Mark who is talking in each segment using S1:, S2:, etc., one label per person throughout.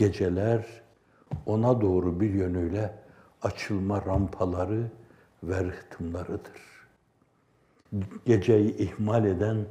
S1: geceler ona doğru bir yönüyle açılma rampaları ve rıhtımlarıdır. Geceyi ihmal eden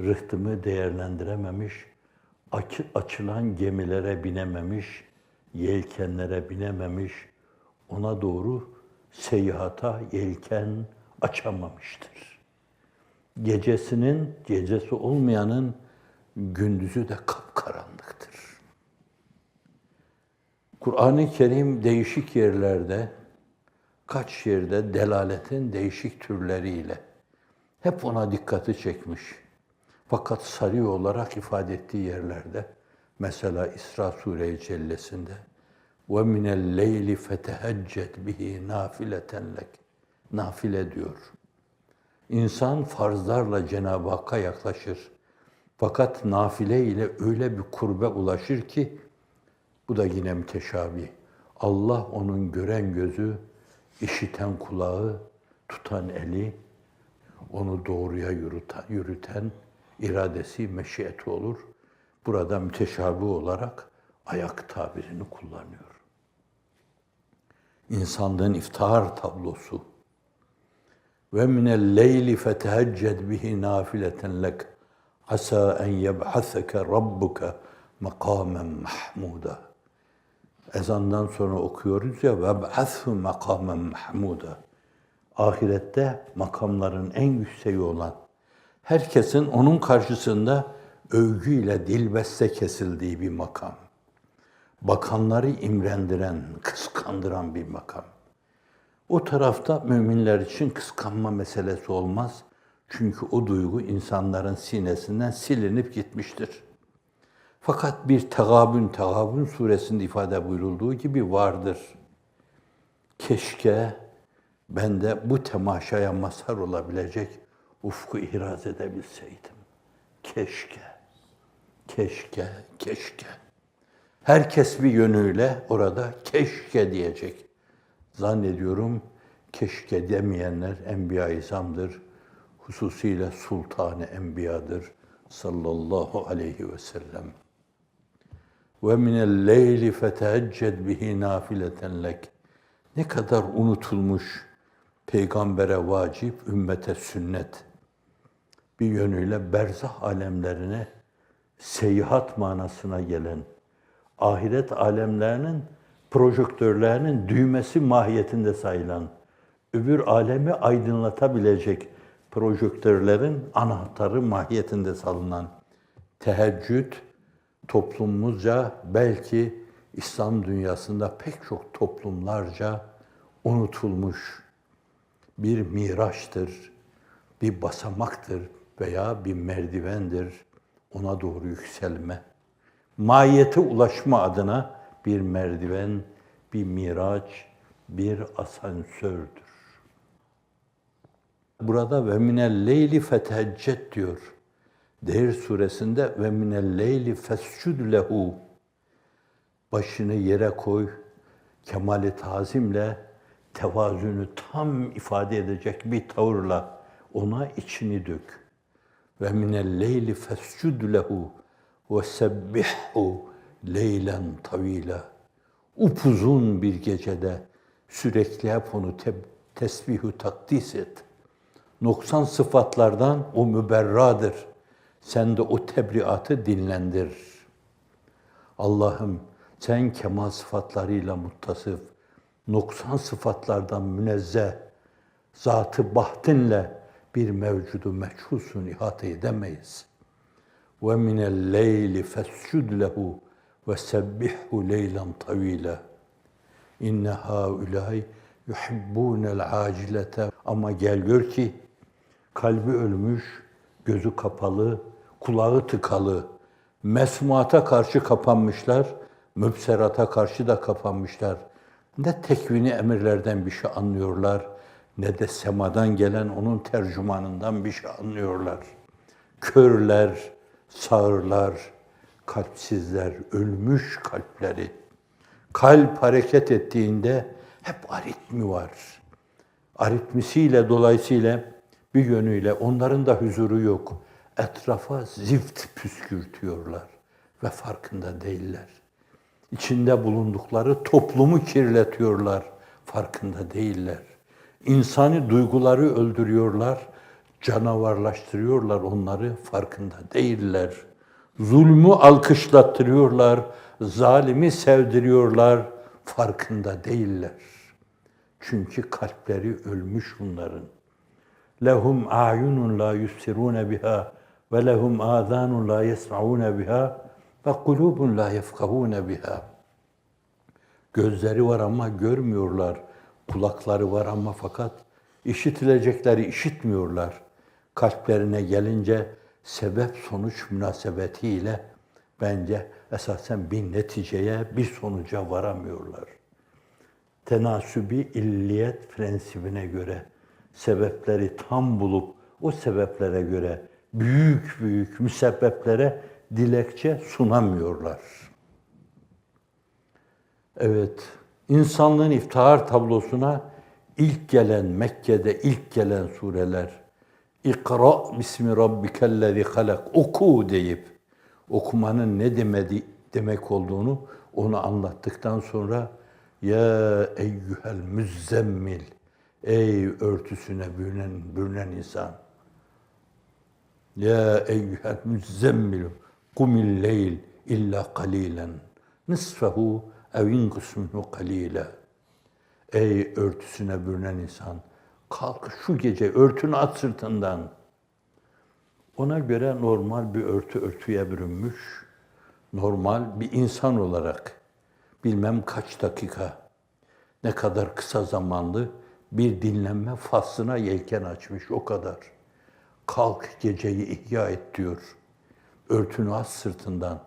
S1: rıhtımı değerlendirememiş, açı- açılan gemilere binememiş, yelkenlere binememiş, ona doğru seyahata yelken açamamıştır. Gecesinin, gecesi olmayanın gündüzü de kapkaranlıktır. Kur'an-ı Kerim değişik yerlerde, kaç yerde delaletin değişik türleriyle hep ona dikkati çekmiş. Fakat sarı olarak ifade ettiği yerlerde, mesela İsra Sure-i Cellesi'nde minel leyli feteheccet bihi nafileten lek. Nafile diyor. İnsan farzlarla Cenab-ı Hakk'a yaklaşır. Fakat nafile ile öyle bir kurbe ulaşır ki bu da yine müteşabih. Allah onun gören gözü, işiten kulağı, tutan eli, onu doğruya yürüten, yürüten iradesi, meşiyeti olur. Burada müteşabih olarak ayak tabirini kullanıyor. İnsanlığın iftihar tablosu. Ve minel leyli fetehecced bihi nafileten lek asa en yeb'aseke rabbuke makamen mahmuda. Ezandan sonra okuyoruz ya ve b'athu makamen mahmuda. Ahirette makamların en yükseği olan herkesin onun karşısında övgüyle dilbeste kesildiği bir makam. Bakanları imrendiren, kıskandıran bir makam. O tarafta müminler için kıskanma meselesi olmaz. Çünkü o duygu insanların sinesinden silinip gitmiştir. Fakat bir tegabün, tegabün suresinde ifade buyurulduğu gibi vardır. Keşke ben de bu temaşaya mazhar olabilecek ufku ihraz edebilseydim. Keşke, keşke, keşke. Herkes bir yönüyle orada keşke diyecek. Zannediyorum keşke demeyenler Enbiya-i İzam'dır. Hususiyle Sultan-ı Enbiya'dır sallallahu aleyhi ve sellem. Ve minel leyli fetehecced bihi nafileten lek. Ne kadar unutulmuş peygambere vacip, ümmete sünnet. Bir yönüyle berzah alemlerine seyahat manasına gelen, ahiret alemlerinin projektörlerinin düğmesi mahiyetinde sayılan, öbür alemi aydınlatabilecek projektörlerin anahtarı mahiyetinde salınan teheccüd toplumumuzca belki İslam dünyasında pek çok toplumlarca unutulmuş bir miraçtır, bir basamaktır veya bir merdivendir ona doğru yükselme. Mahiyete ulaşma adına bir merdiven, bir miraç, bir asansördür. Burada ve minel leyli feteheccet diyor. Değer suresinde ve minel leyli fescud lehu. Başını yere koy, kemali tazimle, tevazunu tam ifade edecek bir tavırla ona içini dök. Ve minel leyli fescud lehu ve sebbihhu leylen tavila. Upuzun bir gecede sürekli hep onu te- tesbihu takdis et. Noksan sıfatlardan o müberradır. Sen de o tebriatı dinlendir. Allah'ım sen kemal sıfatlarıyla muttasıf, noksan sıfatlardan münezzeh, zatı bahtinle bir mevcudu meçhulsun ihate edemeyiz. Ve minel leyli fescud lehu ve sebbihhu leylen tavila. İnne haulâi yuhibbûnel acilete. Ama gel gör ki kalbi ölmüş, gözü kapalı, kulağı tıkalı, mesmuata karşı kapanmışlar, mübserata karşı da kapanmışlar. Ne tekvini emirlerden bir şey anlıyorlar, ne de semadan gelen onun tercümanından bir şey anlıyorlar. Körler, sağırlar, kalpsizler, ölmüş kalpleri. Kalp hareket ettiğinde hep aritmi var. Aritmisiyle dolayısıyla bir yönüyle onların da huzuru yok. Etrafa zift püskürtüyorlar ve farkında değiller. içinde bulundukları toplumu kirletiyorlar. Farkında değiller. İnsani duyguları öldürüyorlar, canavarlaştırıyorlar onları farkında değiller. Zulmü alkışlattırıyorlar, zalimi sevdiriyorlar, farkında değiller. Çünkü kalpleri ölmüş bunların. Lehum a'yunun la yusirun biha ve lehum azanun la yesma'un biha ve kulubun la yefkahun biha. Gözleri var ama görmüyorlar. Kulakları var ama fakat işitilecekleri işitmiyorlar. Kalplerine gelince sebep sonuç münasebetiyle bence esasen bir neticeye, bir sonuca varamıyorlar. Tenasübi illiyet prensibine göre sebepleri tam bulup o sebeplere göre büyük büyük müsebbeplere dilekçe sunamıyorlar. Evet, insanlığın iftihar tablosuna ilk gelen Mekke'de ilk gelen sureler İkra bismi rabbikellezi halak oku deyip okumanın ne demedi demek olduğunu onu anlattıktan sonra ya eyyuhel müzzemmil ey örtüsüne bürünen, bürünen insan ya eyyuhel müzzemmil kumil leyl illa kalilen nisfehu ev inkus minhu kalila Ey örtüsüne bürünen insan kalk şu gece örtünü at sırtından. Ona göre normal bir örtü örtüye bürünmüş, normal bir insan olarak bilmem kaç dakika, ne kadar kısa zamanlı bir dinlenme faslına yelken açmış o kadar. Kalk geceyi ihya et diyor. Örtünü at sırtından.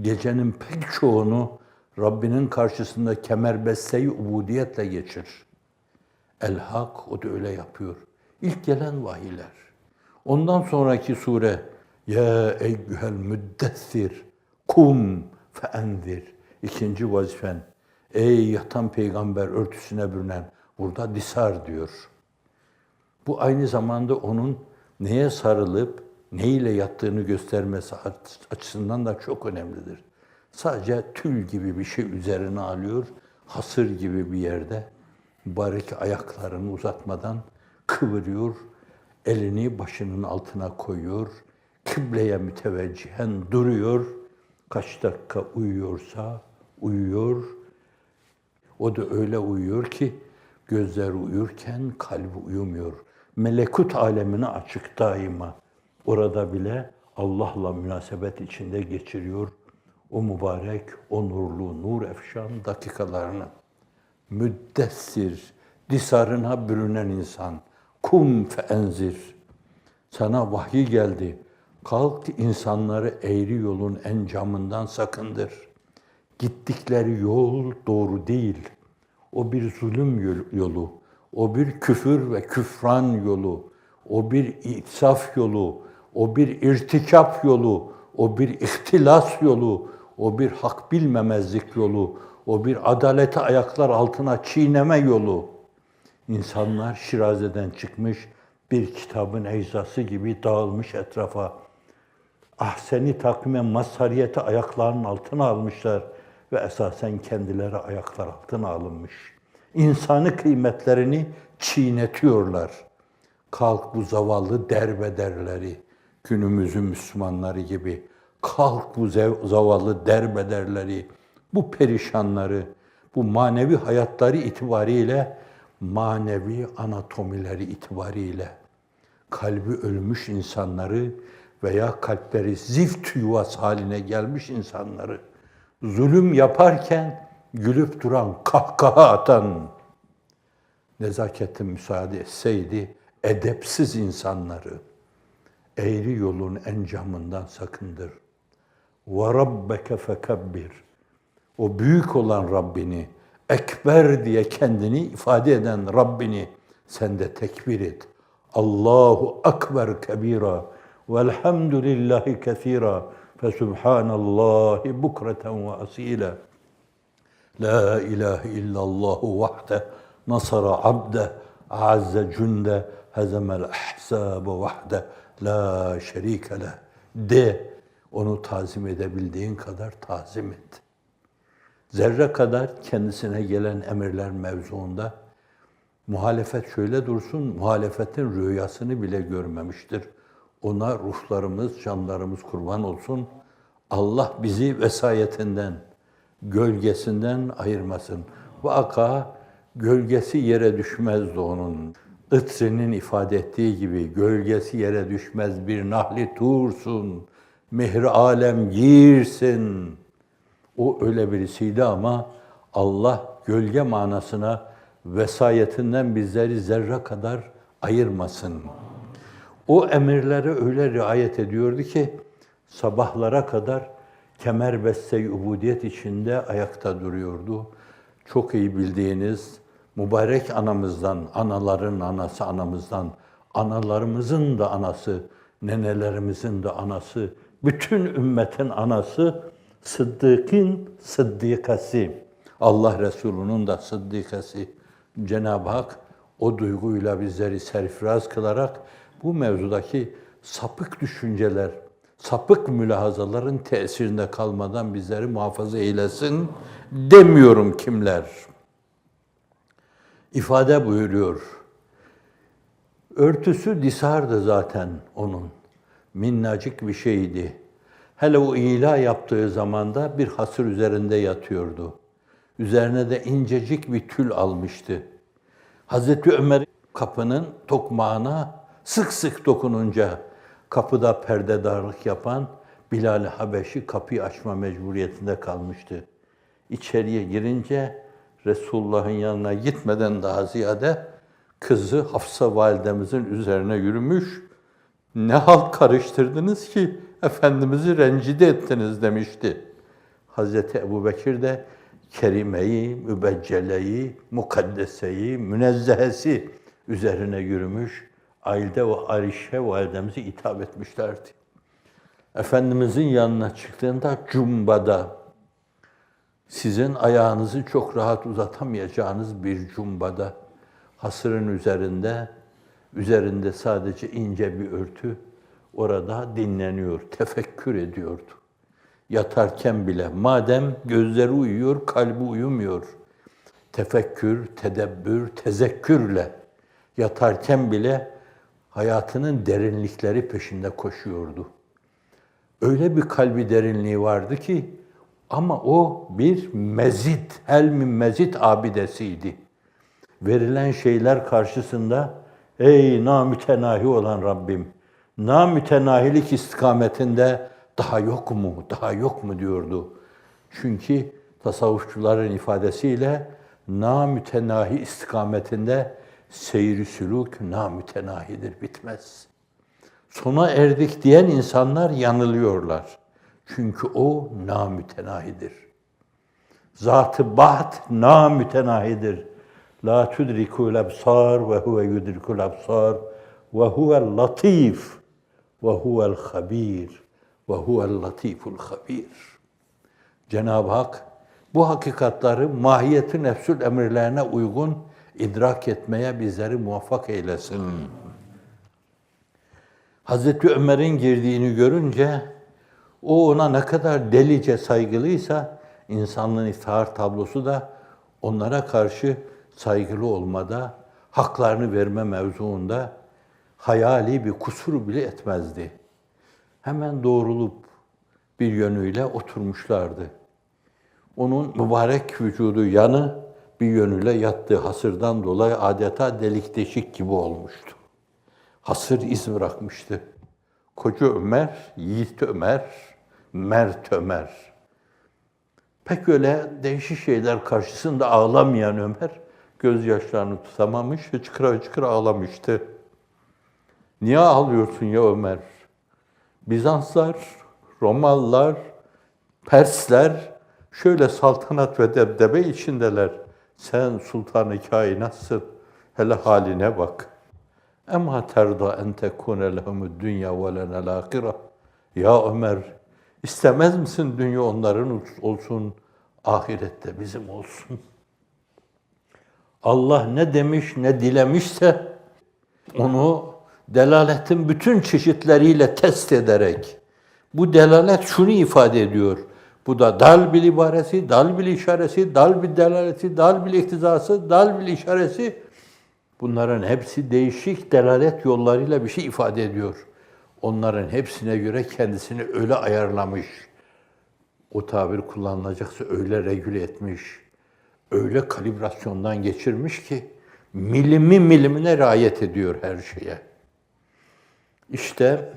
S1: Gecenin pek çoğunu Rabbinin karşısında kemerbesteyi ubudiyetle geçir. El-Hak o da öyle yapıyor. İlk gelen vahiyler. Ondan sonraki sure Ya eyyühel müddessir kum feenzir. İkinci vazifen Ey yatan peygamber örtüsüne bürünen. Burada disar diyor. Bu aynı zamanda onun neye sarılıp neyle yattığını göstermesi açısından da çok önemlidir. Sadece tül gibi bir şey üzerine alıyor, hasır gibi bir yerde mübarek ayaklarını uzatmadan kıvırıyor, elini başının altına koyuyor, kıbleye müteveccihen duruyor, kaç dakika uyuyorsa uyuyor. O da öyle uyuyor ki gözler uyurken kalbi uyumuyor. Melekut alemine açık daima. Orada bile Allah'la münasebet içinde geçiriyor o mübarek, o nurlu, nur efşan dakikalarını müddessir, disarına bürünen insan, kum feenzir. Sana vahiy geldi. Kalk insanları eğri yolun encamından sakındır. Gittikleri yol doğru değil. O bir zulüm yolu, o bir küfür ve küfran yolu, o bir itsaf yolu, o bir irtikap yolu, o bir ihtilas yolu, o bir hak bilmemezlik yolu, o bir adaleti ayaklar altına çiğneme yolu. İnsanlar Şiraze'den çıkmış bir kitabın eczası gibi dağılmış etrafa. Ahseni takvime mazhariyeti ayaklarının altına almışlar ve esasen kendileri ayaklar altına alınmış. İnsanı kıymetlerini çiğnetiyorlar. Kalk bu zavallı derbederleri, günümüzün Müslümanları gibi kalk bu zavallı derbederleri, bu perişanları, bu manevi hayatları itibariyle, manevi anatomileri itibariyle kalbi ölmüş insanları veya kalpleri zift yuvası haline gelmiş insanları zulüm yaparken gülüp duran, kahkaha atan, nezaketin müsaade etseydi edepsiz insanları eğri yolun encamından sakındır. Ve rabbeke fekebbir. O büyük olan Rabbini, ekber diye kendini ifade eden Rabbini sen de tekbir et. Allahu ekber kebira velhamdülillahi kethira fesubhanallahi bukreten ve asila. La ilahe illallahu vahde nasara abde azze cünde hezemel ahsabe vahde la şerike le de onu tazim edebildiğin kadar tazim et. Zerre kadar kendisine gelen emirler mevzuunda muhalefet şöyle dursun, muhalefetin rüyasını bile görmemiştir. Ona ruhlarımız, canlarımız kurban olsun. Allah bizi vesayetinden, gölgesinden ayırmasın. Vaka gölgesi yere düşmezdi onun. Itri'nin ifade ettiği gibi gölgesi yere düşmez bir nahli tursun. Mehri alem girsin. O öyle birisiydi ama Allah gölge manasına vesayetinden bizleri zerre kadar ayırmasın. O emirlere öyle riayet ediyordu ki sabahlara kadar kemer beste ubudiyet içinde ayakta duruyordu. Çok iyi bildiğiniz mübarek anamızdan, anaların anası anamızdan, analarımızın da anası, nenelerimizin de anası, bütün ümmetin anası, Sıddık'ın sıddikası, Allah Resulü'nün de sıddikası. Cenab-ı Hak o duyguyla bizleri serfiraz kılarak bu mevzudaki sapık düşünceler, sapık mülahazaların tesirinde kalmadan bizleri muhafaza eylesin demiyorum kimler. İfade buyuruyor. Örtüsü disardı zaten onun. Minnacık bir şeydi. Hele o ila yaptığı zamanda bir hasır üzerinde yatıyordu. Üzerine de incecik bir tül almıştı. Hazreti Ömer kapının tokmağına sık sık dokununca kapıda perdedarlık yapan Bilal Habeşi kapıyı açma mecburiyetinde kalmıştı. İçeriye girince Resulullah'ın yanına gitmeden daha ziyade kızı Hafsa validemizin üzerine yürümüş. Ne halt karıştırdınız ki Efendimiz'i rencide ettiniz demişti. Hazreti Ebu Bekir de kerimeyi, mübecceleyi, mukaddeseyi, münezzehesi üzerine yürümüş. Ailde ve Arişe validemizi hitap etmişlerdi. Efendimizin yanına çıktığında cumbada, sizin ayağınızı çok rahat uzatamayacağınız bir cumbada, hasırın üzerinde, üzerinde sadece ince bir örtü, orada dinleniyor, tefekkür ediyordu. Yatarken bile, madem gözleri uyuyor, kalbi uyumuyor, tefekkür, tedebbür, tezekkürle yatarken bile hayatının derinlikleri peşinde koşuyordu. Öyle bir kalbi derinliği vardı ki ama o bir mezit, helmi mezit abidesiydi. Verilen şeyler karşısında ey namütenahi olan Rabbim, namütenahilik istikametinde daha yok mu, daha yok mu diyordu. Çünkü tasavvufçuların ifadesiyle namütenahi istikametinde seyri sülük namütenahidir, bitmez. Sona erdik diyen insanlar yanılıyorlar. Çünkü o namütenahidir. Zat-ı baht namütenahidir. La tudrikul absar ve huve yudrikul absar ve huvel latif ve huvel habir ve huvel latiful habir. Cenab-ı Hak bu hakikatları mahiyeti nefsül emirlerine uygun idrak etmeye bizleri muvaffak eylesin. Hazreti Ömer'in girdiğini görünce o ona ne kadar delice saygılıysa insanlığın iftihar tablosu da onlara karşı saygılı olmada, haklarını verme mevzuunda hayali bir kusur bile etmezdi. Hemen doğrulup bir yönüyle oturmuşlardı. Onun mübarek vücudu yanı bir yönüyle yattığı hasırdan dolayı adeta delik deşik gibi olmuştu. Hasır iz bırakmıştı. Koca Ömer, Yiğit Ömer, Mert Ömer. Pek öyle değişik şeyler karşısında ağlamayan Ömer, gözyaşlarını tutamamış, hıçkıra hıçkıra ağlamıştı. Niye ağlıyorsun ya Ömer? Bizanslar, Romalılar, Persler şöyle saltanat ve debdebe içindeler. Sen sultanı kainatsın. Hele haline bak. Ema terda en tekune lehumud dünya ve lenel. Ya Ömer, istemez misin dünya onların olsun, ahirette bizim olsun? Allah ne demiş, ne dilemişse onu delaletin bütün çeşitleriyle test ederek bu delalet şunu ifade ediyor. Bu da dal bil ibaresi, dal bil işaresi, dal bil delaleti, dal bil iktizası, dal bil işaresi. Bunların hepsi değişik delalet yollarıyla bir şey ifade ediyor. Onların hepsine göre kendisini öyle ayarlamış. O tabir kullanılacaksa öyle regüle etmiş. Öyle kalibrasyondan geçirmiş ki milimi milimine riayet ediyor her şeye. İşte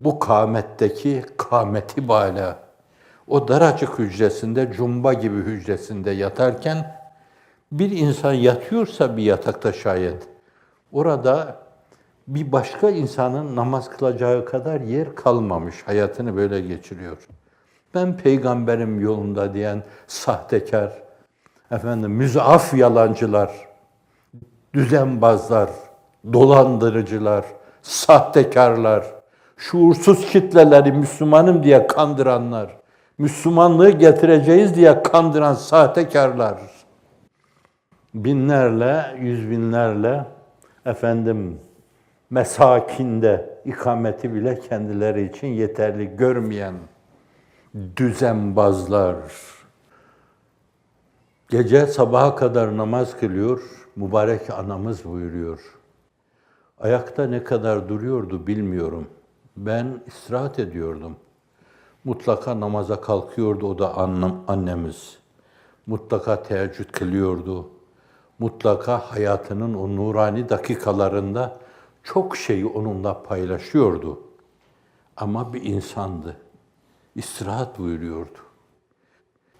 S1: bu kametteki kameti bala, o daracık hücresinde, cumba gibi hücresinde yatarken bir insan yatıyorsa bir yatakta şayet, orada bir başka insanın namaz kılacağı kadar yer kalmamış. Hayatını böyle geçiriyor. Ben peygamberim yolunda diyen sahtekar, efendim müzaf yalancılar, düzenbazlar, dolandırıcılar, sahtekarlar, şuursuz kitleleri Müslümanım diye kandıranlar, Müslümanlığı getireceğiz diye kandıran sahtekarlar, binlerle, yüz binlerle efendim mesakinde ikameti bile kendileri için yeterli görmeyen düzenbazlar, gece sabaha kadar namaz kılıyor, mübarek anamız buyuruyor. Ayakta ne kadar duruyordu bilmiyorum. Ben istirahat ediyordum. Mutlaka namaza kalkıyordu o da annem, annemiz. Mutlaka teheccüd kılıyordu. Mutlaka hayatının o nurani dakikalarında çok şeyi onunla paylaşıyordu. Ama bir insandı. İstirahat buyuruyordu.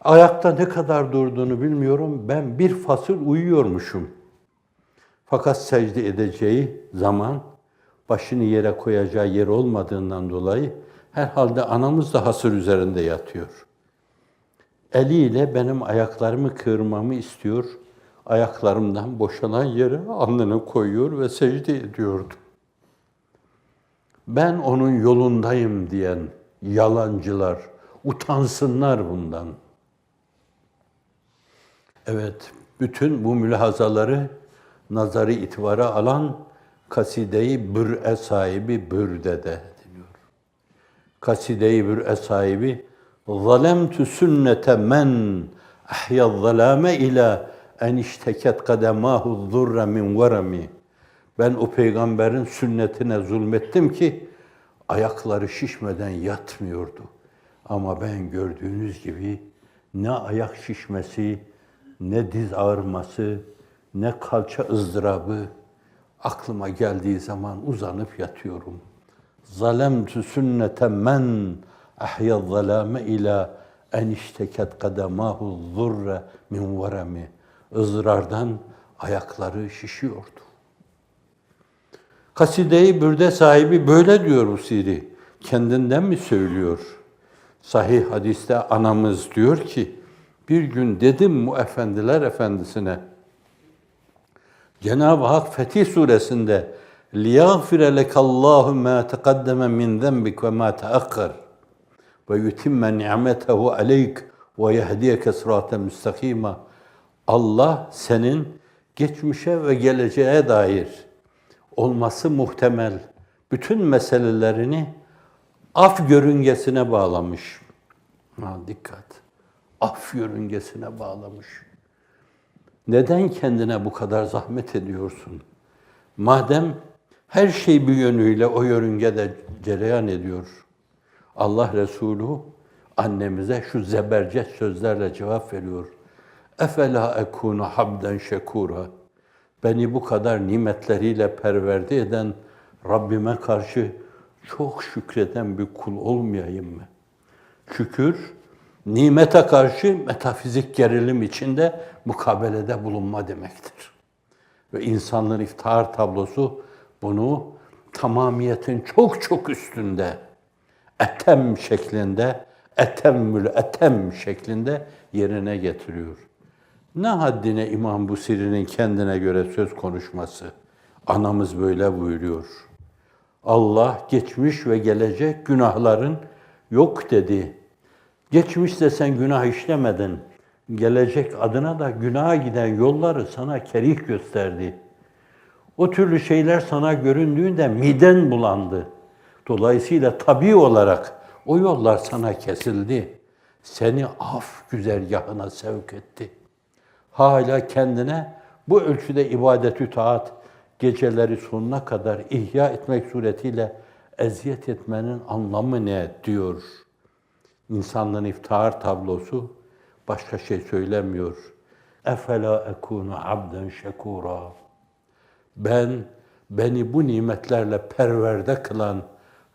S1: Ayakta ne kadar durduğunu bilmiyorum. Ben bir fasıl uyuyormuşum. Fakat secde edeceği zaman başını yere koyacağı yer olmadığından dolayı herhalde anamız da hasır üzerinde yatıyor. Eliyle benim ayaklarımı kırmamı istiyor. Ayaklarımdan boşalan yere alnını koyuyor ve secde ediyordu. Ben onun yolundayım diyen yalancılar utansınlar bundan. Evet, bütün bu mülahazaları nazarı itibara alan kaside-i bür'e sahibi Bürde'de deniyor. Kaside-i bür'e sahibi zalemtu sünnete men ahya zalame ila en işteket kademahu zurra min verami. Ben o peygamberin sünnetine zulmettim ki ayakları şişmeden yatmıyordu. Ama ben gördüğünüz gibi ne ayak şişmesi, ne diz ağrıması, ne kalça ızdırabı aklıma geldiği zaman uzanıp yatıyorum. Zalemtu sünnete men ahya zalame ila en işteket kademahu zurre min veremi. ızdırardan ayakları şişiyordu. Kaside-i Bürde sahibi böyle diyor Usiri. Kendinden mi söylüyor? Sahih hadiste anamız diyor ki, bir gün dedim mu efendiler efendisine, Cenab-ı Hak Fetih suresinde لِيَغْفِرَ لَكَ اللّٰهُ مَا تَقَدَّمَ مِنْ ذَنْبِكَ وَمَا تَأَخَّرَ وَيُتِمَّ نِعْمَتَهُ عَلَيْكَ وَيَهْدِيَكَ صِرَاطًا مُسْتَقِيمًا Allah senin geçmişe ve geleceğe dair olması muhtemel bütün meselelerini af yörüngesine bağlamış. Ha, dikkat. Af yörüngesine bağlamış. Neden kendine bu kadar zahmet ediyorsun? Madem her şey bir yönüyle o yörüngede cereyan ediyor. Allah Resulü annemize şu zebercet sözlerle cevap veriyor. Efela ekunu habden şekura. Beni bu kadar nimetleriyle perverde eden Rabbime karşı çok şükreden bir kul olmayayım mı? Şükür, nimete karşı metafizik gerilim içinde mukabelede bulunma demektir. Ve insanlığın iftihar tablosu bunu tamamiyetin çok çok üstünde, etem şeklinde, etemmül etem şeklinde yerine getiriyor. Ne haddine İmam Busiri'nin kendine göre söz konuşması. Anamız böyle buyuruyor. Allah geçmiş ve gelecek günahların yok dedi. Geçmişte sen günah işlemedin. Gelecek adına da günaha giden yolları sana kerih gösterdi. O türlü şeyler sana göründüğünde miden bulandı. Dolayısıyla tabii olarak o yollar sana kesildi. seni af güzergahına sevk etti. Hala kendine bu ölçüde ibadetü taat geceleri sonuna kadar ihya etmek suretiyle eziyet etmenin anlamı ne diyor. İnsanlığın iftihar tablosu başka şey söylemiyor. Efela ekunu abden şekura. Ben beni bu nimetlerle perverde kılan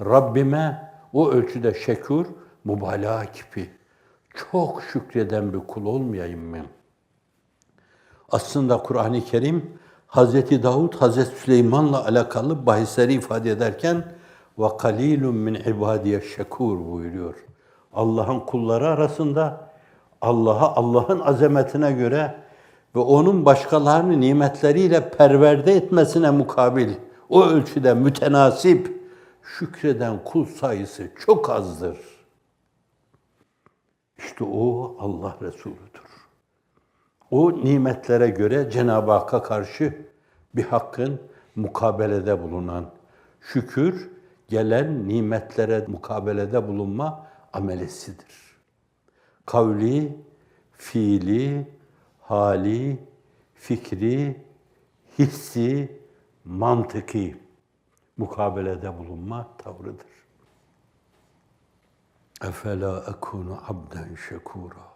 S1: Rabbime o ölçüde şekür, mübalağa gibi çok şükreden bir kul olmayayım mı? Aslında Kur'an-ı Kerim Hazreti Davud, Hazreti Süleyman'la alakalı bahisleri ifade ederken ve kalilun min ibadiye şekur buyuruyor. Allah'ın kulları arasında Allah'a Allah'ın azametine göre ve onun başkalarını nimetleriyle perverde etmesine mukabil o ölçüde mütenasip şükreden kul sayısı çok azdır. İşte o Allah Resuludur. O nimetlere göre Cenab-ı Hakk'a karşı bir hakkın mukabelede bulunan, şükür gelen nimetlere mukabelede bulunma amelesidir. Kavli, fiili, hali, fikri, hissi, mantıki mukabelede bulunma tavrıdır. Efela ekunu abden şekura.